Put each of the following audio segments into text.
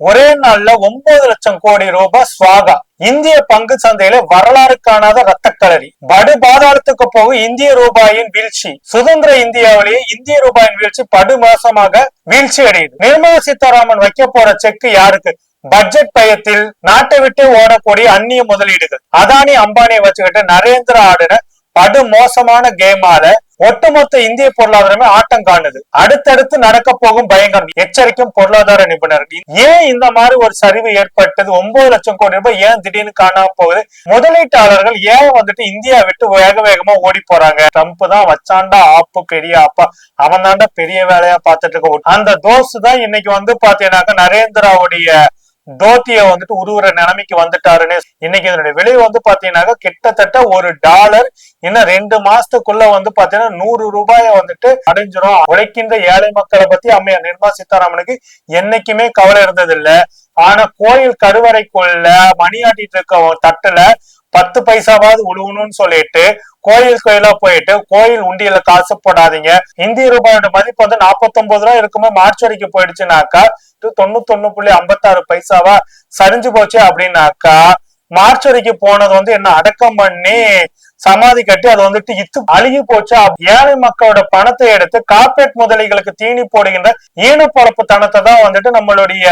ஒரே நாள்ல ஒன்பது லட்சம் கோடி ரூபாய் சுவாகா இந்திய பங்கு சந்தையில வரலாறு காணாத ரத்த களரி படு பாதாளத்துக்கு போகும் இந்திய ரூபாயின் வீழ்ச்சி. சுதந்திர இந்தியாவிலேயே இந்திய ரூபாயின் வீழ்ச்சி படு மோசமாக வீழ்ச்சி அடையுது. நிர்மலா சீதாராமன் வைக்க போற செக் யாருக்கு? பட்ஜெட் பயத்தில் நாட்டை விட்டு ஓடக்கூடிய அந்நிய முதலீடுகள். அதானி அம்பானியை வச்சுக்கிட்டு நரேந்திர ஆடுன படு மோசமான கேமால ஒட்டுமொத்த இந்திய பொருளாதாரமே ஆட்டம் காணுது. அடுத்தடுத்து நடக்க போகும் பயங்கரம் எச்சரிக்கும் பொருளாதார நிபுணர்கள் ஏன் இந்த மாதிரி ஒரு சரிவு ஏற்பட்டது? ஒன்பது லட்சம் கோடி ரூபாய் ஏன் திடீர்னு காணாம போகுது? முதலீட்டாளர்கள் ஏன் வந்துட்டு இந்தியா விட்டு வேக வேகமா ஓடி போறாங்க? ட்ரம்ப் தான் வச்சாண்டா ஆப்பு பெரிய ஆப்பா. அவன் தாண்டா பெரிய வேலையா பார்த்துட்டு இருக்க. அந்த தோசு தான் இன்னைக்கு வந்து பாத்தீங்கன்னாக்கா நரேந்திராவுடைய தோத்திய வந்துட்டு உருவுற நிலைமைக்கு வந்துட்டாருன்னு இன்னைக்கு இதனுடைய விலை வந்து பாத்தீங்கன்னாக்கா கிட்டத்தட்ட ஒரு டாலர். இன்னும் ரெண்டு மாசத்துக்குள்ள வந்து பாத்தீங்கன்னா நூறு ரூபாய வந்துட்டு அடைஞ்சிரும். உழைக்கின்ற ஏழை மக்களை பத்தி அம்மையார் நிர்மலா சீதாராமனுக்கு என்னைக்குமே கவலை இருந்தது இல்ல ஆனா கோயில் கருவறைக்குள்ள மணியாட்டிட்டு இருக்க தட்டுல பத்து பைசாவாவது உழுவணும்னு சொல்லிட்டு கோயில் கோயிலா போயிட்டு கோயில் உண்டியல காசு போடாதீங்க. இந்திய ரூபாயோட மதிப்பு வந்து நாற்பத்தி ஒன்பது ரூபாய் இருக்கும்போது மார்ச் வரைக்கும் போயிடுச்சுனாக்கா தொண்ணூத்தி ஒண்ணு புள்ளி ஐம்பத்தாறு பைசாவா சரிஞ்சு போச்சு அப்படின்னாக்கா மார்ச் வரைக்கும் போனது வந்து என்ன அடக்கம் பண்ணி சமாதி கட்டி அது வந்துட்டு இத்து அழுகி போச்சு? ஏழை மக்களோட பணத்தை எடுத்து கார்பரேட் முதலிகளுக்கு தீனி போடுகின்ற ஈன பொழப்பு தனத்தை தான் வந்துட்டு நம்மளுடைய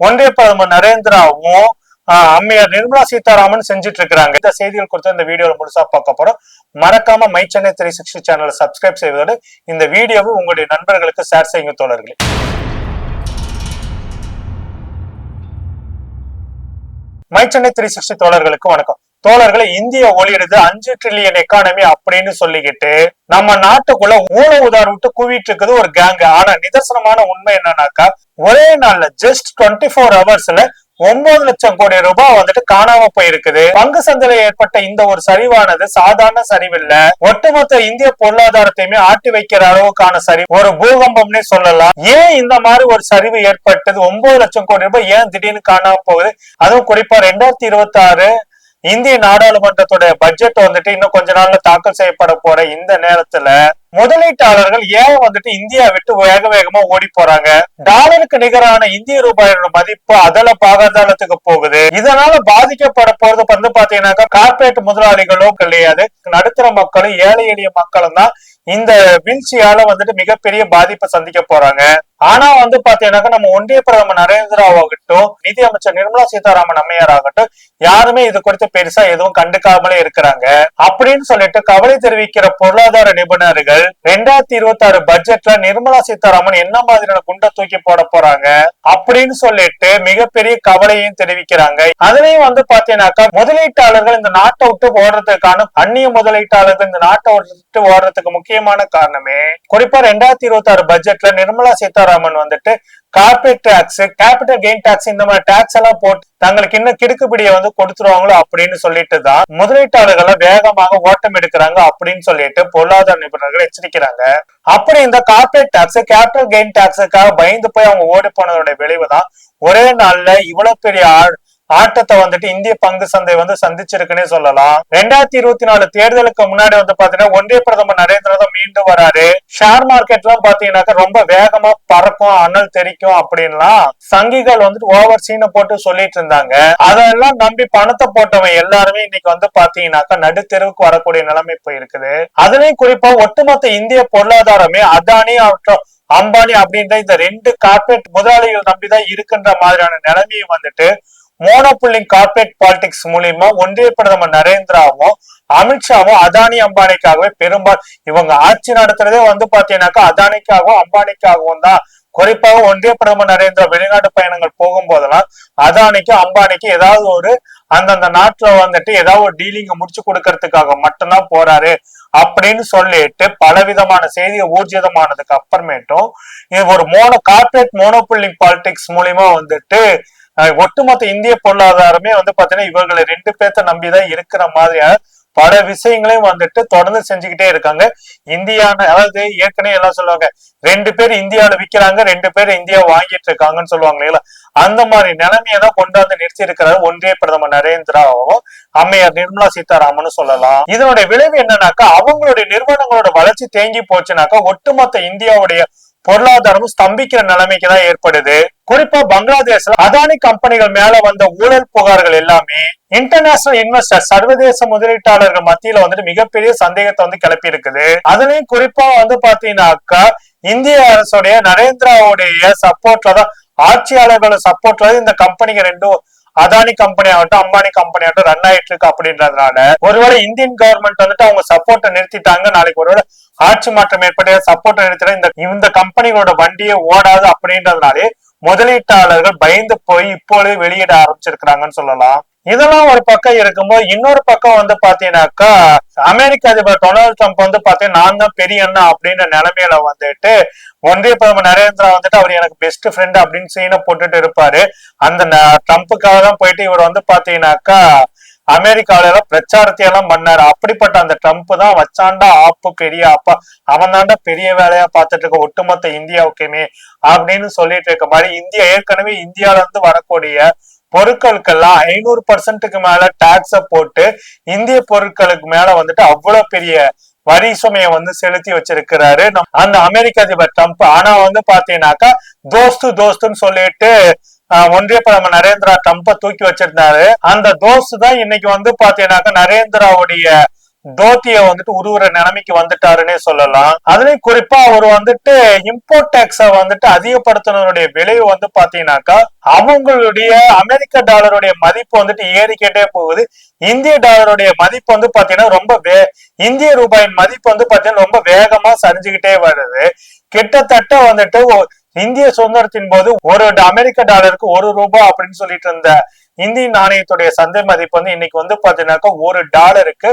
ஒன்றிய பிரதமர் நரேந்திராவும் அம்மையார் நிர்மலா சீதாராமன் செஞ்சுட்டு இருக்கிறாங்க இந்த செய்திகள் குறித்து இந்த வீடியோல முழுசா பார்க்க போறோம். மறக்காம மை சென்னை த்ரீ சிக்ஸ்டி சேனலை சப்ஸ்கிரைப் செய்வதோடு இந்த வீடியோவை உங்களுடைய நண்பர்களுக்கு ஷேர் செய்யுங்க தோழர்களே. மை சென்னை த்ரீ சிக்ஸ்டி தோழர்களுக்கு வணக்கம். தோழர்களை இந்திய ஒளியிடுது அஞ்சு ட்ரில்லியன் எக்கானமி அப்படின்னு சொல்லிக்கிட்டு நம்ம நாட்டுக்குள்ள ஊழ உதார் விட்டு குவிட்டு இருக்குது ஒரு கேங் ஆனா நிதர்சனமான உண்மை என்னன்னாக்கா ஒரே நாள்ல ஜஸ்ட் டுவெண்ட்டி ஃபோர் ஹவர்ஸ்ல ஒன்பது லட்சம் கோடி ரூபாய் வந்துட்டு காணாம போயிருக்குது. பங்கு சந்தையில ஏற்பட்ட இந்த ஒரு சரிவானது சாதாரண சரிவில்ல. ஒட்டுமொத்த இந்திய பொருளாதாரத்தையுமே ஆட்டி வைக்கிற அளவுக்கான சரி ஒரு பூகம்பம்னே சொல்லலாம். ஏன் இந்த மாதிரி ஒரு சரிவு ஏற்பட்டது? ஒன்பது லட்சம் கோடி ரூபாய் ஏன் திடீர்னு காணாம போகுது? அதுவும் குறிப்பா ரெண்டாயிரத்தி இருபத்தி ஆறு இந்திய நாடாளுமன்றத்தோட பட்ஜெட் வந்துட்டு இன்னும் கொஞ்ச நாள்ல தாக்கல் செய்யப்பட போற இந்த நேரத்துல முதலீட்டாளர்கள் ஏன் வந்துட்டு இந்தியா விட்டு வேக வேகமா ஓடி போறாங்க? டாலருக்கு நிகரான இந்திய ரூபாயோட மதிப்பு அதல பாகாதாளத்துக்கு போகுது. இதனால பாதிக்கப்பட போறது வந்து பாத்தீங்கன்னாக்கா கார்பரேட் முதலாளிகளும் கிடையாது. நடுத்தர மக்களும் ஏழை எளிய மக்களும் தான் இந்த வீழ்ச்சியால வந்துட்டு மிகப்பெரிய பாதிப்பை சந்திக்க போறாங்க. ஆனா வந்து பாத்தீங்கன்னாக்கா நம்ம ஒன்றிய பிரதமர் நரேந்திராவாகட்டும் நிதி அமைச்சர் நிர்மலா சீதாராமன் அம்மையார் ஆகட்டும் யாருமே இது குறித்து பெருசா எதுவும் கண்டுக்காமலே இருக்கிறாங்க. அப்படின்னு சொல்லிட்டு கவலை தெரிவிக்கிற பொருளாதார நிபுணர்கள் ரெண்டாயிரத்தி இருபத்தி ஆறு பட்ஜெட்ல நிர்மலா சீதாராமன் என்ன மாதிரியான குண்டை தூக்கி போட போறாங்க அப்படின்னு சொல்லிட்டு மிகப்பெரிய கவலையும் தெரிவிக்கிறாங்க. அதுலயும் வந்து பாத்தீங்கன்னாக்கா முதலீட்டாளர்கள் இந்த நாட்டை விட்டு ஓடுறதுக்கான அந்நிய முதலீட்டாளர்கள் இந்த நாட்டை விட்டு ஓடுறதுக்கு முக்கியமான காரணமே குறிப்பா ரெண்டாயிரத்தி இருபத்தி ஆறு பட்ஜெட்ல நிர்மலா சீதாராமன் சீதாராமன் வந்துட்டு corporate tax capital gain tax இந்த மாதிரி டாக்ஸ் எல்லாம் போட்டு தங்களுக்கு இன்னும் கிடுக்குப்பிடியை வந்து கொடுத்துருவாங்களோ அப்படின்னு சொல்லிட்டு தான் முதலீட்டாளர்களை வேகமாக ஓட்டம் எடுக்கிறாங்க அப்படின்னு சொல்லிட்டு பொருளாதார நிபுணர்கள் எச்சரிக்கிறாங்க. அப்படி இந்த கார்பரேட் டாக்ஸ் கேபிட்டல் கெயின் டாக்ஸுக்காக பயந்து போய் அவங்க ஓடி போனதோட விளைவு தான் ஒரே நாள்ல இவ்வளவு பெரிய ஆட்டத்தை வந்துட்டு இந்திய பங்கு சந்தை வந்து சந்திச்சிருக்குன்னே சொல்லலாம். ரெண்டாயிரத்தி இருபத்தி நாலு தேர்தலுக்கு முன்னாடி வந்து பாத்தீங்கன்னா ஒன்றிய பிரதமர் நரேந்திர தான் மீண்டும் வராரு. ஷேர் மார்க்கெட் எல்லாம் பாத்தீங்கன்னாக்கா ரொம்ப வேகமா பறக்கும் அனல் தெரிக்கும் அப்படின்லாம் சங்கிகள் வந்துட்டு ஓவர் சீனை போட்டு சொல்லிட்டு இருந்தாங்க. அதெல்லாம் நம்பி பணத்தை போட்டவன் எல்லாருமே இன்னைக்கு வந்து பாத்தீங்கன்னாக்கா நடுத்தெருவுக்கு வரக்கூடிய நிலைமை போயிருக்குது அதுலயும் குறிப்பா ஒட்டுமொத்த இந்திய பொருளாதாரமே அதானி ஆகட்டும் அம்பானி அப்படின்ற இந்த ரெண்டு கார்பரேட் முதலாளிகள் நம்பிதான் இருக்குன்ற மாதிரியான நிலைமையை வந்துட்டு மோனோபுல்லிங் கார்பரேட் பாலிடிக்ஸ் மூலியமா ஒன்றிய பிரதமர் நரேந்திராவும் அமித்ஷாவும் அதானி அம்பானிக்காகவே பெரும்பாலும் இவங்க ஆட்சி நடத்துறதே வந்து பாத்தீங்கன்னாக்கா அதானிக்காகவும் அம்பானிக்காகவும் தான். குறிப்பாக ஒன்றிய பிரதமர் நரேந்திரா வெளிநாட்டு பயணங்கள் போகும்போதெல்லாம் அதானிக்கு அம்பானிக்கு ஏதாவது ஒரு அந்தந்த நாட்டுல வந்துட்டு ஏதாவது ஒரு டீலிங்க முடிச்சு கொடுக்கறதுக்காக மட்டும்தான் போறாரு அப்படின்னு சொல்லிட்டு பலவிதமான செய்தியை ஊர்ஜிதமானதுக்கு அப்புறமேட்டும் இது ஒரு மோனோ கார்பரேட் மோனோபுல்லிங் பாலிடிக்ஸ் மூலியமா வந்துட்டு ஒட்டுமொத்த இந்திய பொருளாதாரமே வந்து பாத்தீங்கன்னா இவர்களை ரெண்டு பேர்த்த நம்பிதான் இருக்கிற மாதிரியான பல விஷயங்களையும் வந்துட்டு தொடர்ந்து செஞ்சுக்கிட்டே இருக்காங்க. இந்தியான அதாவது ஏற்கனவே எல்லாம் சொல்லுவாங்க ரெண்டு பேர் இந்தியாவில விற்கிறாங்க ரெண்டு பேர் இந்தியா வாங்கிட்டு இருக்காங்கன்னு சொல்லுவாங்க இல்லையா அந்த மாதிரி நிலைமையை தான் கொண்டாந்து நிறுத்தி இருக்கிறாரு ஒன்றிய பிரதமர் நரேந்திராவும் அம்மையார் நிர்மலா சீதாராமன் சொல்லலாம். இதனுடைய விளைவு என்னன்னாக்கா அவங்களுடைய நிறுவனங்களோட வளர்ச்சி தேங்கி போச்சுனாக்கா ஒட்டுமொத்த இந்தியாவுடைய பொருளாதாரமும் ஸ்தம்பிக்கிற நிலைமைக்கு தான் ஏற்படுது. குறிப்பா பங்களாதேஷ்ல அதானி கம்பெனிகள் மேல வந்த ஊழல் புகார்கள் எல்லாமே இன்டர்நேஷனல் இன்வெஸ்டர் சர்வதேச முதலீட்டாளர்கள் மத்தியில வந்துட்டு மிகப்பெரிய சந்தேகத்தை வந்து கிளப்பி இருக்குது அதுலயும் குறிப்பா வந்து பாத்தீங்கன்னாக்கா இந்திய அரசுடைய நரேந்திராவுடைய சப்போர்ட்ல தான் ஆட்சியாளர்களோட சப்போர்ட்ல இந்த கம்பெனிங்க ரெண்டும் அதானி கம்பெனி ஆகட்டும் அம்பானி கம்பெனி ஆகட்டும் ரன் ஆயிட்டு இருக்கு அப்படின்றதுனால. ஒருவேளை இந்தியன் கவர்மெண்ட் வந்துட்டு அவங்க சப்போர்ட்டை நிறுத்திட்டாங்க நாளைக்கு ஒருவேளை ஆட்சி மாற்றம் ஏற்பட்ட சப்போர்ட் நிறுத்தின இந்த இந்த கம்பெனிகளோட வண்டியே ஓடாது அப்படின்றதுனாலே முதலீட்டாளர்கள் பயந்து போய் இப்பொழுது வெளியிட ஆரம்பிச்சிருக்கிறாங்கன்னு சொல்லலாம். இதெல்லாம் ஒரு பக்கம் இருக்கும்போது இன்னொரு பக்கம் வந்து பாத்தீங்கன்னாக்கா அமெரிக்க அதிபர் டொனால்டு ட்ரம்ப் வந்து பாத்தீங்கன்னா நான் தான் பெரிய அண்ணா அப்படின்ற நிலைமையில வந்துட்டு ஒன்றிய பிரதமர் நரேந்திரா வந்துட்டு அவர் எனக்கு பெஸ்ட் ஃப்ரெண்ட் அப்படின்னு சீனை போட்டுட்டு இருப்பாரு. அந்த ந- ட்ரம்ப்புக்காக தான் போயிட்டு இவர் வந்து பாத்தீங்கன்னாக்கா அமெரிக்காவில எல்லாம் பிரச்சாரத்தை எல்லாம் பண்ணாரு. அப்படிப்பட்ட அந்த ட்ரம்ப் தான் வச்சாண்டா ஆப்பு பெரிய அப்பா அவன் தாண்டா பெரிய வேலையா பார்த்துட்டு இருக்க ஒட்டுமொத்த இந்தியாவுக்குமே அப்படின்னு சொல்லிட்டு இருக்க மாதிரி இந்தியா ஏற்கனவே இந்தியால இருந்து வரக்கூடிய பொருட்களுக்கெல்லாம் ஐநூறு பர்சன்ட்டுக்கு மேல டாக்ஸ போட்டு இந்திய பொருட்களுக்கு மேல வந்துட்டு அவ்வளவு பெரிய வரி சுமையை வந்து செலுத்தி வச்சிருக்கிறாரு. அந்த அமெரிக்க அதிபர் ட்ரம்ப். ஆனா வந்து பாத்தீங்கன்னாக்கா தோஸ்து தோஸ்துன்னு சொல்லிட்டு ஒன்றிய பிரதமர் நரேந்திரா ட்ரம்ப்ப தூக்கி வச்சிருந்தாரு. அந்த தோசு தான் இன்னைக்கு வந்து பாத்தீங்கன்னாக்கா நரேந்திராவுடைய தோத்திய வந்துட்டு உருவுற நிலைமைக்கு வந்துட்டாருன்னே சொல்லலாம். அதுலயும் குறிப்பா அவர் வந்துட்டு இம்போர்ட் டேக்ஸ வந்துட்டு அதிகப்படுத்தினருடைய விளைவு வந்து பாத்தீங்கன்னாக்கா அவங்களுடைய அமெரிக்க டாலருடைய மதிப்பு வந்துட்டு ஏறிக்கிட்டே போகுது. இந்திய டாலருடைய மதிப்பு வந்து பாத்தீங்கன்னா ரொம்ப வே இந்திய ரூபாயின் மதிப்பு வந்து பாத்தீங்கன்னா ரொம்ப வேகமா சரிஞ்சுக்கிட்டே வருது. கிட்டத்தட்ட வந்துட்டு இந்திய சுதந்திரத்தின் போது ஒரு அமெரிக்க டாலருக்கு ஒரு ரூபாய் அப்படின்னு சொல்லிட்டு இருந்த இந்திய நாணயத்துடைய சந்தை மதிப்பு வந்து இன்னைக்கு வந்து பாத்தீங்கன்னாக்கா ஒரு டாலருக்கு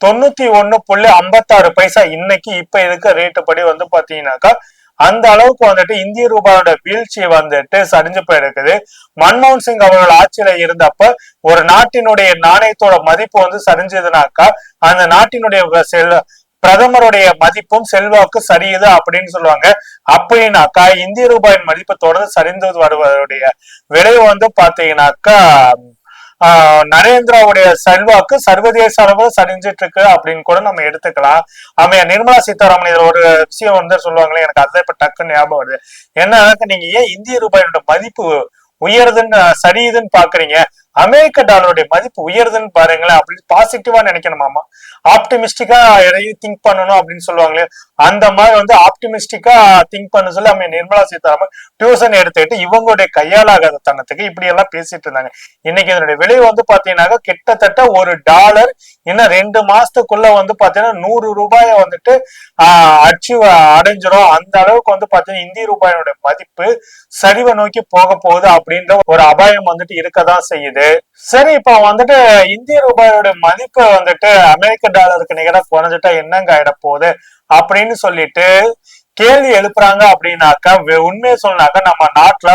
தொண்ணூத்தி ஒண்ணு புள்ளி ஐம்பத்தாறு பைசா. இன்னைக்கு இப்ப இருக்க ரேட்டு படி வந்து பாத்தீங்கன்னாக்கா அந்த அளவுக்கு வந்துட்டு இந்திய ரூபாயோட வீழ்ச்சி வந்துட்டு சரிஞ்சு போயிருக்குது. மன்மோகன் சிங் அவர்கள் ஆட்சியில இருந்தப்ப ஒரு நாட்டினுடைய நாணயத்தோட மதிப்பு வந்து சரிஞ்சதுனாக்கா அந்த நாட்டினுடைய செல் பிரதமருடைய மதிப்பும் செல்வாக்கு சரியுது அப்படின்னு சொல்லுவாங்க. அப்படின்னாக்கா இந்திய ரூபாயின் மதிப்பு தொடர்ந்து சரிந்து வருவதுடைய விளைவு வந்து பாத்தீங்கன்னாக்கா ஆஹ் நரேந்திராவுடைய செல்வாக்கு சர்வதேச அளவில் சரிஞ்சிட்டு இருக்கு அப்படின்னு கூட நம்ம எடுத்துக்கலாம். ஆமா நிர்மலா சீதாராமன் இதுல ஒரு விஷயம் வந்து சொல்லுவாங்களே எனக்கு அதுதான் இப்ப டக்குன்னு ஞாபகம் வருது. என்ன நீங்க ஏன் இந்திய ரூபாயோட மதிப்பு உயருதுன்னு சரியுதுன்னு பாக்குறீங்க அமெரிக்க டாலருடைய மதிப்பு உயருதுன்னு பாருங்களேன் அப்படின்னு பாசிட்டிவா நினைக்கணுமாமா ஆப்டிமிஸ்டிக்கா எதையும் திங்க் பண்ணணும் அப்படின்னு சொல்லுவாங்களே அந்த மாதிரி வந்து ஆப்டிமிஸ்டிக்கா திங்க் பண்ண சொல்லி அவங்க நிர்மலா சீதாராமன் டியூஷன் எடுத்துக்கிட்டு இவங்களுடைய கையாலாகாத தனத்துக்கு இப்படி எல்லாம் பேசிட்டு இருந்தாங்க. இன்னைக்கு இதனுடைய விலை வந்து பாத்தீங்கன்னாக்கா கிட்டத்தட்ட ஒரு டாலர் இன்னும் ரெண்டு மாசத்துக்குள்ள வந்து பாத்தீங்கன்னா நூறு ரூபாய வந்துட்டு ஆஹ் அச்சீவ் அடைஞ்சிரும். அந்த அளவுக்கு வந்து பாத்தீங்கன்னா இந்திய ரூபாயோட மதிப்பு சரிவை நோக்கி போக போகுது அப்படின்ற ஒரு அபாயம் வந்துட்டு இருக்கதான் செய்யுது. சரி இப்ப வந்துட்டு இந்திய ரூபாயோட மதிப்பு வந்துட்டு அமெரிக்க டாலருக்கு நிகராக குறைஞ்சிட்டா என்னங்க ஆயிட போகுது? அப்படின்னு சொல்லிட்டு கேள்வி எழுப்புறாங்க அப்படின்னாக்கா உண்மையை சொன்னாக்கா நம்ம நாட்டுல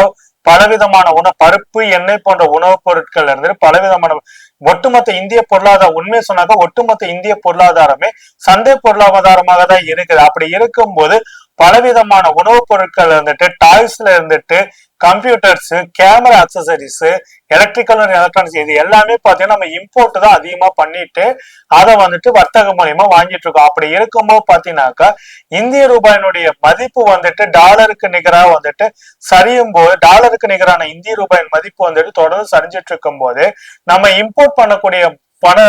பலவிதமான உணவு பருப்பு எண்ணெய் போன்ற உணவுப் பொருட்கள் இருந்து பலவிதமான ஒட்டுமொத்த இந்திய பொருளாதாரம் உண்மை சொன்னாக்க ஒட்டுமொத்த இந்திய பொருளாதாரமே சந்தை பொருளாதாரமாக தான் இருக்குது. அப்படி இருக்கும்போது பலவிதமான உணவுப் பொருட்கள் இருந்துட்டு டாய்ஸ்ல இருந்துட்டு computers camera accessories electrical and electronics இது எல்லாமே பாத்தீங்கன்னா நம்ம இம்போர்ட் தான் அதிகமா பண்ணிட்டு அதை வந்துட்டு வர்த்தக மூலியமா வாங்கிட்டு இருக்கோம். அப்படி இருக்கும்போது பாத்தீங்கன்னாக்கா இந்திய ரூபாயினுடைய மதிப்பு வந்துட்டு டாலருக்கு நிகரா வந்துட்டு சரியும் போது டாலருக்கு நிகரான இந்திய ரூபாயின் மதிப்பு வந்துட்டு தொடர்ந்து சரிஞ்சிட்டு இருக்கும் போது நம்ம இம்போர்ட் பண்ணக்கூடிய பண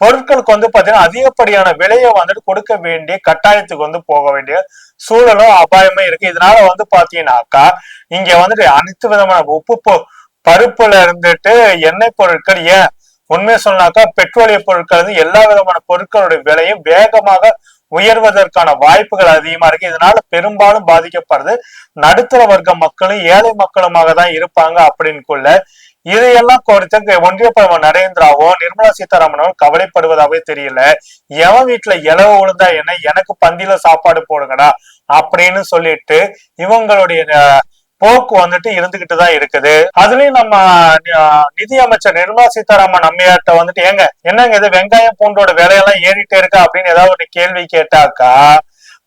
பொருட்களுக்கு வந்து பாத்தீங்கன்னா அதிகப்படியான விலையை வந்துட்டு கொடுக்க வேண்டிய கட்டாயத்துக்கு வந்து போக வேண்டிய சூழலும் அபாயமும் இருக்கு. இதனால வந்து பாத்தீங்கன்னாக்கா இங்க வந்துட்டு அனைத்து விதமான உப்பு பருப்புல இருந்துட்டு எண்ணெய் பொருட்கள் ஏன்? உண்மையை சொன்னாக்கா பெட்ரோலிய பொருட்கள் வந்து எல்லா விதமான பொருட்களுடைய விலையும் வேகமாக உயர்வதற்கான வாய்ப்புகள் அதிகமா இருக்கு. இதனால பெரும்பாலும் பாதிக்கப்படுறது நடுத்தர வர்க்க மக்களும் ஏழை மக்களுமாக தான் இருப்பாங்க அப்படின்னுக்குள்ள இதையெல்லாம் குறித்து ஒன்றிய பிரதமர் நரேந்திராவோ நிர்மலா சீதாராமனோ கவலைப்படுவதாகவே தெரியல. எவன் வீட்டுல இலவு விழுந்தா என்ன? எனக்கு பந்தியில சாப்பாடு போடுங்கடா அப்படின்னு சொல்லிட்டு இவங்களுடைய போக்கு வந்துட்டு இருந்துகிட்டு தான் இருக்குது. அதுலயும் நம்ம நிதியமைச்சர் நிதி அமைச்சர் நிர்மலா சீதாராமன் அம்மையார்ட்ட வந்துட்டு ஏங்க என்னங்க இது வெங்காயம் பூண்டோட விலையெல்லாம் ஏறிட்டே இருக்கா அப்படின்னு ஏதாவது ஒரு கேள்வி கேட்டாக்கா?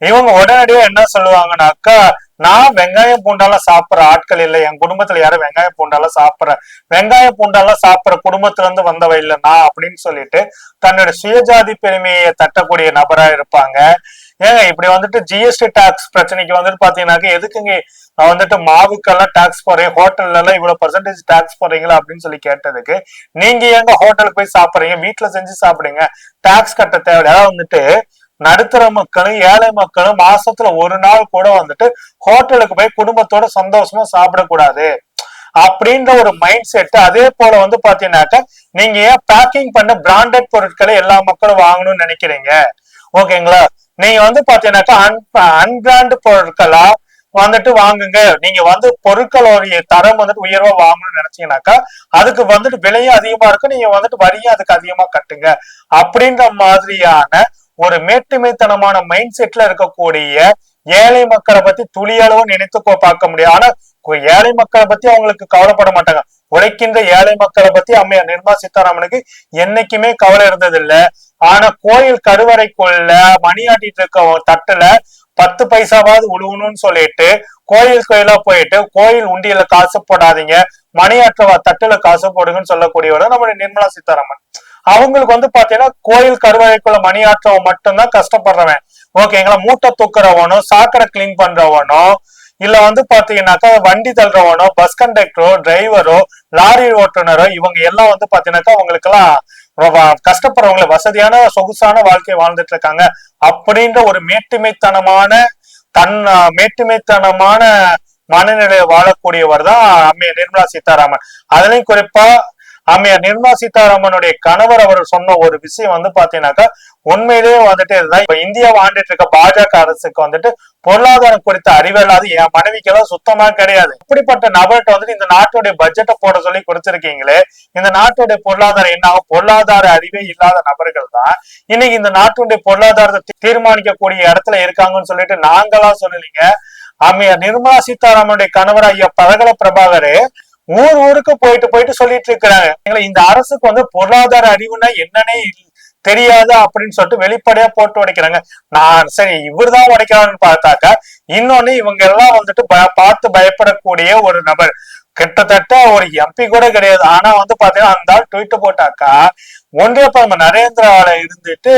இவங்க உடனடியா என்ன சொல்லுவாங்கன்னாக்கா நான் வெங்காயம் பூண்டாலாம் சாப்பிட்ற ஆட்கள் இல்லை. என் குடும்பத்துல யாரும் வெங்காயம் பூண்டாலாம் சாப்பிட்ற வெங்காயம் பூண்டாலாம் சாப்பிட்ற குடும்பத்துல இருந்து வந்தவ இல்ல நான் அப்படின்னு சொல்லிட்டு தன்னோட சுயஜாதி பெருமையை தட்டக்கூடிய நபரா இருப்பாங்க. ஏங்க இப்படி வந்துட்டு ஜிஎஸ்டி டாக்ஸ் பிரச்சனைக்கு வந்துட்டு பாத்தீங்கன்னாக்க எதுக்குங்க வந்துட்டு மாவுக்கெல்லாம் டாக்ஸ் போறேன் ஹோட்டல்ல எல்லாம் இவ்வளவு பர்சன்டேஜ் டாக்ஸ் போறீங்களா அப்படின்னு சொல்லி கேட்டதுக்கு நீங்க எங்க ஹோட்டலுக்கு போய் சாப்பிடுறீங்க வீட்டுல செஞ்சு சாப்பிடுங்க டாக்ஸ் கட்ட தேவையா வந்துட்டு நடுத்தர மக்களும் ஏழை மக்களும் மாசத்துல ஒரு நாள் கூட வந்துட்டு ஹோட்டலுக்கு போய் குடும்பத்தோட சந்தோஷமா சாப்பிடக்கூடாது அப்படின்ற ஒரு மைண்ட் செட் அதே போல வந்து பாத்தீங்கன்னாக்க நீங்க ஏன் பேக்கிங் பண்ண பிராண்டட் பொருட்களை எல்லா மக்களும் வாங்கணும்னு நினைக்கிறீங்க? ஓகேங்களா? நீங்க வந்து பாத்தீங்கன்னாக்கா அன் அன்பிராண்ட் பொருட்களா வந்துட்டு வாங்குங்க. நீங்க வந்து பொருட்களுடைய தரம் வந்துட்டு உயர்வா வாங்கணும்னு நினைச்சீங்கன்னாக்கா அதுக்கு வந்துட்டு விலையும் அதிகமா இருக்கும் நீங்க வந்துட்டு வரியும் அதுக்கு அதிகமா கட்டுங்க. அப்படின்ற மாதிரியான ஒரு மேட்டுமைத்தனமான மைண்ட் செட்ல இருக்கக்கூடிய ஏழை மக்களை பத்தி துளியளவு நினைத்து பார்க்க முடியும் ஆனா ஏழை மக்களை பத்தி அவங்களுக்கு கவலைப்பட மாட்டாங்க. உழைக்கின்ற ஏழை மக்களை பத்தி அம்மையார் நிர்மலா சீதாராமனுக்கு என்னைக்குமே கவலை இருந்தது இல்ல ஆனா கோயில் கருவறைக்குள்ள மணியாட்டிட்டு இருக்க தட்டுல பத்து பைசாவாவது உழுவணும்னு சொல்லிட்டு கோயில் கோயிலா போயிட்டு கோயில் உண்டியில காசு போடாதீங்க மணியாற்ற தட்டுல காசு போடுங்கன்னு சொல்லக்கூடியவர் நம்மளுடைய நிர்மலா சீதாராமன். அவங்களுக்கு வந்து பாத்தீங்கன்னா கோயில் கருவறைக்குள்ள மணியாற்றவன் மட்டும்தான் கஷ்டப்படுறவன். ஓகேங்களா மூட்டை தூக்குறவனோ சாக்கடை கிளீன் பண்றவனோ இல்ல வந்து பாத்தீங்கன்னாக்கா வண்டி தள்ளுறவனோ பஸ் கண்டக்டரோ டிரைவரோ லாரி ஓட்டுநரோ இவங்க எல்லாம் வந்து பாத்தீங்கன்னாக்கா அவங்களுக்கு எல்லாம் கஷ்டப்படுறவங்கள வசதியான சொகுசான வாழ்க்கையை வாழ்ந்துட்டு இருக்காங்க. அப்படின்ற ஒரு மேட்டுமைத்தனமான தன் மேட்டுமைத்தனமான மனநிலையை வாழக்கூடியவர் தான் அம்மைய நிர்மலா சீதாராமன். அதுலயும் குறிப்பா அம்மையார் நிர்மலா சீதாராமனுடைய கணவர் அவர் சொன்ன ஒரு விஷயம் வந்து பாத்தீங்கன்னாக்கா உண்மையிலேயே வந்துட்டு இதுதான். இப்ப இந்தியா வாழ்ந்துட்டு இருக்க பாஜக அரசுக்கு வந்துட்டு பொருளாதாரம் குறித்த அறிவில்லாது என் மனைவிக்கெல்லாம் சுத்தமா கிடையாது. இப்படிப்பட்ட நபர்கிட்ட வந்துட்டு இந்த நாட்டுடைய பட்ஜெட்டை போட சொல்லி கொடுத்திருக்கீங்களே இந்த நாட்டுடைய பொருளாதாரம் என்ன ஆகும்? பொருளாதார அறிவே இல்லாத நபர்கள் தான். இன்னைக்கு இந்த நாட்டுடைய பொருளாதாரத்தை தீர்மானிக்கக்கூடிய இடத்துல இருக்காங்கன்னு சொல்லிட்டு நாங்களா சொல்லலீங்க. அம்மையார் நிர்மலா சீதாராமனுடைய கணவர் ஐயா பழகல பிரபாகரே ஊர் ஊருக்கு போயிட்டு போயிட்டு சொல்லிட்டு இருக்கிறாங்க. இந்த அரசுக்கு வந்து பொருளாதார அறிவுனா என்னன்னே தெரியாது அப்படின்னு சொல்லிட்டு வெளிப்படையா போட்டு உடைக்கிறாங்க. நான் சரி இவர் தான் உடைக்கிறான்னு பார்த்தாக்கா இன்னொன்னு இவங்க எல்லாம் வந்துட்டு பார்த்து பயப்படக்கூடிய ஒரு நபர். கிட்டத்தட்ட ஒரு எம்பி கூட கிடையாது. ஆனா வந்து பாத்தீங்கன்னா அந்த ஆள் ட்வீட் போட்டாக்கா ஒன்றிய பிரதமர் நரேந்திராவில இருந்துட்டு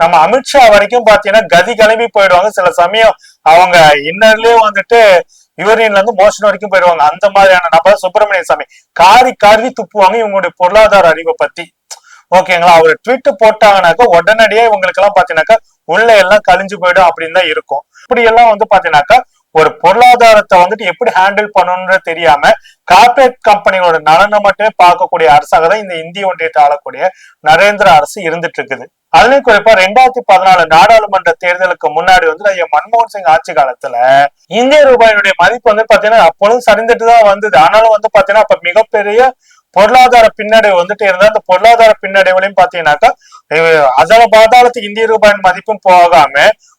நம்ம அமித்ஷா வரைக்கும் பாத்தீங்கன்னா கதி கிளம்பி போயிடுவாங்க. சில சமயம் அவங்க இன்னர்லயே வந்துட்டு யூரியன்ல இருந்து மோஷன் வரைக்கும் போயிடுவாங்க. அந்த மாதிரியான நபர் சுப்பிரமணிய சாமி. காரி காரி துப்புவாங்க இவங்களுடைய பொருளாதார அறிவை பத்தி. ஓகேங்களா? அவர் ட்வீட் போட்டாங்கனாக்கா உடனடியே இவங்களுக்கு எல்லாம் பாத்தீங்கன்னாக்கா உள்ள எல்லாம் கழிஞ்சு போயிடும் அப்படின்னு தான் இருக்கும். இப்படி எல்லாம் வந்து பாத்தீங்கன்னாக்கா ஒரு பொருளாதாரத்தை வந்துட்டு எப்படி ஹேண்டில் பண்ணணும்னு தெரியாம கார்பரேட் கம்பெனிகளோட நலனை மட்டுமே பார்க்கக்கூடிய அரசாக தான் இந்த இந்திய ஒன்றியத்தை ஆளக்கூடிய நரேந்திர அரசு இருந்துட்டு இருக்குது. அதுலயும் குறிப்பா ரெண்டாயிரத்தி பதினாலு நாடாளுமன்ற தேர்தலுக்கு முன்னாடி வந்து ஐயா மன்மோகன் சிங் ஆட்சி காலத்துல இந்திய ரூபாயினுடைய மதிப்பு வந்து பாத்தீங்கன்னா அப்பொழுதும் சரிந்துட்டு தான் வந்தது. ஆனாலும் வந்து பாத்தீங்கன்னா அப்ப மிகப்பெரிய பொருளாதார பின்னடைவு வந்துட்டு இருந்தா அந்த பொருளாதார பின்னடைவுலையும் பாத்தீங்கன்னாக்கா அதல பாதாளத்துக்கு இந்திய ரூபாயின் மதிப்பும் போகாம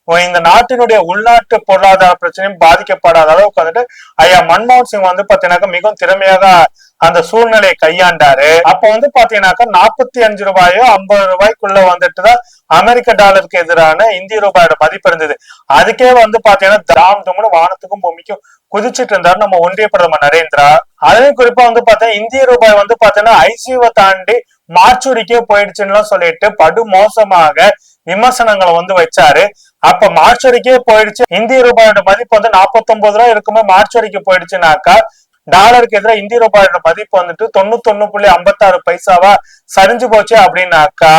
இந்த நாட்டினுடைய உள்நாட்டு பொருளாதார பிரச்சனையும் பாதிக்கப்படாத அளவுக்கு வந்துட்டு ஐயா மன்மோகன் சிங் வந்து பாத்தீங்கன்னாக்கா மிகவும் திறமையாக அந்த சூழ்நிலையை கையாண்டாரு. அப்ப வந்து பாத்தீங்கன்னாக்கா நாற்பத்தி அஞ்சு ரூபாயோ ஐம்பது ரூபாய்க்குள்ள வந்துட்டு தான் அமெரிக்க டாலருக்கு எதிரான இந்திய ரூபாயோட மதிப்பு இருந்தது. அதுக்கே வந்து பாத்தீங்கன்னா தாம் தும்னு வானத்துக்கும் பூமிக்கும் குதிச்சிட்டு இருந்தாரு நம்ம ஒன்றிய பிரதமர் நரேந்திரா. அதுலயும் குறிப்பா வந்து பார்த்தா இந்திய ரூபாய் வந்து பாத்தீங்கன்னா ஐசியூவை தாண்டி மார்ச் போயிடுச்சுன்னு சொல்லிட்டு படு மோசமாக விமர்சனங்களை வந்து வச்சாரு. அப்ப மார்ச் வரைக்கே போயிடுச்சு. இந்திய ரூபாயோட மதிப்பு வந்து நாற்பத்தி ஒன்பது ரூபாய் இருக்கும்போது மார்ச் வரைக்கும் போயிடுச்சுனாக்கா டாலருக்கு எதிராக இந்திய ரூபாயோட மதிப்பு வந்துட்டு தொண்ணூத்தொன்னு புள்ளி ஐம்பத்தாறு பைசாவா சரிஞ்சு போச்சு அப்படின்னாக்கா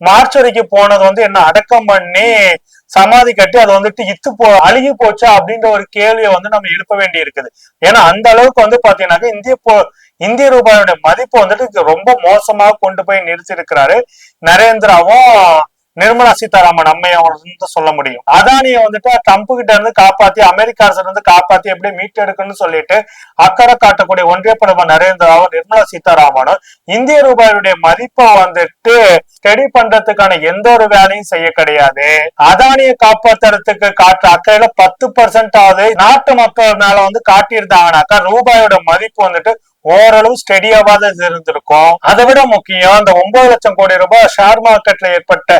மார்ச் வரைக்கும் போனது வந்து என்ன அடக்கம் பண்ணி சமாதி கட்டி அது வந்துட்டு இத்து போ அழுகி போச்சா அப்படின்ற ஒரு கேள்வியை வந்து நம்ம எழுப்ப வேண்டி இருக்குது ஏன்னா அந்த அளவுக்கு வந்து பாத்தீங்கன்னாக்கா இந்திய போ இந்திய ரூபாயோட மதிப்பு வந்துட்டு ரொம்ப மோசமாக கொண்டு போய் நிறுத்தி இருக்கிறாரு நரேந்திராவும் நிர்மலா சீதாராமன் அம்மையை வந்து சொல்ல முடியும். அதானிய வந்துட்டு ட்ரம்ப் கிட்ட இருந்து காப்பாத்தி அமெரிக்க அரசு இருந்து காப்பாத்தி எப்படி மீட்டெடுக்கணும்னு சொல்லிட்டு அக்கறை காட்டக்கூடிய ஒன்றிய பிரதமர் நரேந்திராவும் நிர்மலா சீதாராமனும் இந்திய ரூபாயுடைய மதிப்பை வந்துட்டு ஸ்டடி பண்றதுக்கான எந்த ஒரு வேலையும் செய்ய கிடையாது. அதானிய காப்பாத்துறதுக்கு காட்டுற அக்கறையில பத்து பர்சன்ட் ஆகுது நாட்டு மக்கள் மேல வந்து காட்டியிருந்தாங்கனாக்கா ரூபாயோட மதிப்பு வந்துட்டு ஓரளவு ஸ்டெடியாவாத இருந்திருக்கும். அதை விட முக்கியம் அந்த ஒன்பது லட்சம் கோடி ரூபாய் ஷேர் மார்க்கெட்ல ஏற்பட்ட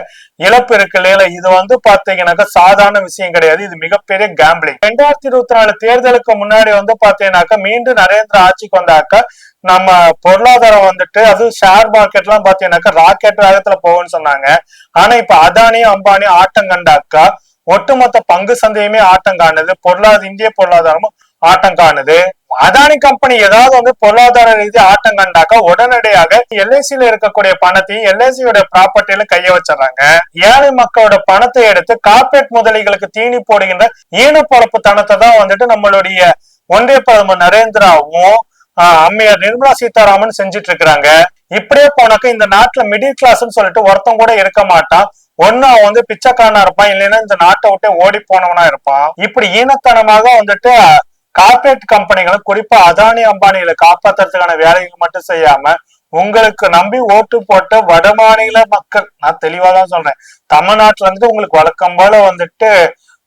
இழப்பு இருக்கு இல்லையா? இது வந்து பாத்தீங்கன்னாக்கா சாதாரண விஷயம் கிடையாது. இது மிகப்பெரிய கேம்பிளிங் ரெண்டாயிரத்தி இருபத்தி நாலு தேர்தலுக்கு முன்னாடி வந்து பாத்தீங்கன்னாக்கா மீண்டும் நரேந்திர ஆட்சிக்கு வந்தாக்க நம்ம பொருளாதாரம் வந்துட்டு அது ஷேர் மார்க்கெட் எல்லாம் பாத்தீங்கன்னாக்கா ராக்கெட் வேகத்துல போகும்னு சொன்னாங்க. ஆனா இப்ப அதானியும் அம்பானியும் ஆட்டம் கண்டாக்கா ஒட்டுமொத்த பங்கு சந்தையுமே ஆட்டம் காணுது. பொருளாதார இந்திய பொருளாதாரமும் ஆட்டம் காணுது. அதானி கம்பெனி ஏதாவது வந்து பொருளாதார ரீதி ஆட்டம் கண்டாக்கா உடனடியாக எல்ஐசியில இருக்கக்கூடிய பணத்தையும் எல்ஐசியோட ப்ராப்பர்ட்டியில கைய வச்சிடறாங்க. ஏழை மக்களோட பணத்தை எடுத்து கார்பரேட் முதலிகளுக்கு தீனி போடுகின்ற ஈனு பொழப்பு தனத்தை தான் வந்துட்டு நம்மளுடைய ஒன்றிய பிரதமர் நரேந்திராவும் ஆஹ் அம்மையார் நிர்மலா சீதாராமன் செஞ்சுட்டு இருக்கிறாங்க இப்படியே போனாக்க இந்த நாட்டுல மிடில் கிளாஸ்னு சொல்லிட்டு ஒருத்தன் கூட இருக்க மாட்டான். ஒன்னு அவன் வந்து பிச்சைக்காரனா இருப்பான் இல்லைன்னா இந்த நாட்டை விட்டு ஓடி போனவனா இருப்பான். இப்படி ஈனத்தனமாக வந்துட்டு கார்ப்பரேட் கம்பெனிகளை குறிப்பா அதானி அம்பானிகளை காப்பாத்துறதுக்கான வேலைகள் மட்டும் செய்யாம உங்களுக்கு நம்பி ஓட்டு போட்ட வட மாநில மக்கள் நான் தெளிவா தான் சொல்றேன். தமிழ்நாட்டுல வந்துட்டு உங்களுக்கு வழக்கம் போல வந்துட்டு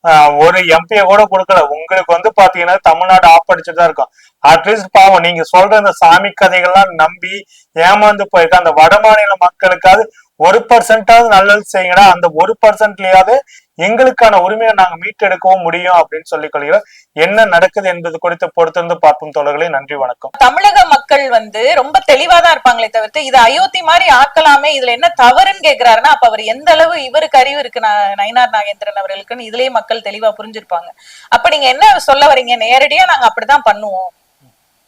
ஆஹ், ஒரு எம்பியை கூட கொடுக்கல. உங்களுக்கு வந்து பாத்தீங்கன்னா தமிழ்நாடு ஆப்படிச்சுட்டு தான் இருக்கும். அட்லீஸ்ட் பாவம் நீங்க சொல்ற இந்த சாமி கதைகள்லாம் நம்பி ஏமாந்து போயிருக்க அந்த வட மாநில மக்களுக்காவது ஒரு பர்சன்டாவது நல்லது செய்யுங்கடா. அந்த ஒரு பர்சன்ட்லயாவது எங்களுக்கான உரிமையை நாங்க மீட்டெடுக்கவும் முடியும் அப்படின்னு சொல்லி கொள்கிறோம். என்ன நடக்குது என்பது குறித்து பொறுத்திருந்து பார்ப்போம் தோழர்களே. நன்றி வணக்கம். தமிழக மக்கள் வந்து ரொம்ப தெளிவா தான் இருப்பாங்களே தவிர்த்து இது அயோத்தி மாதிரி ஆக்கலாமே இதுல என்ன தவறுன்னு கேக்குறாருன்னா அப்ப அவர் எந்த அளவு இவருக்கு அறிவு இருக்கு ந- நாகேந்திரன் அவர்களுக்குன்னு இதுலயே மக்கள் தெளிவா புரிஞ்சிருப்பாங்க. அப்ப நீங்க என்ன சொல்ல வரீங்க? நேரடியா நாங்க அப்படிதான் பண்ணுவோம்.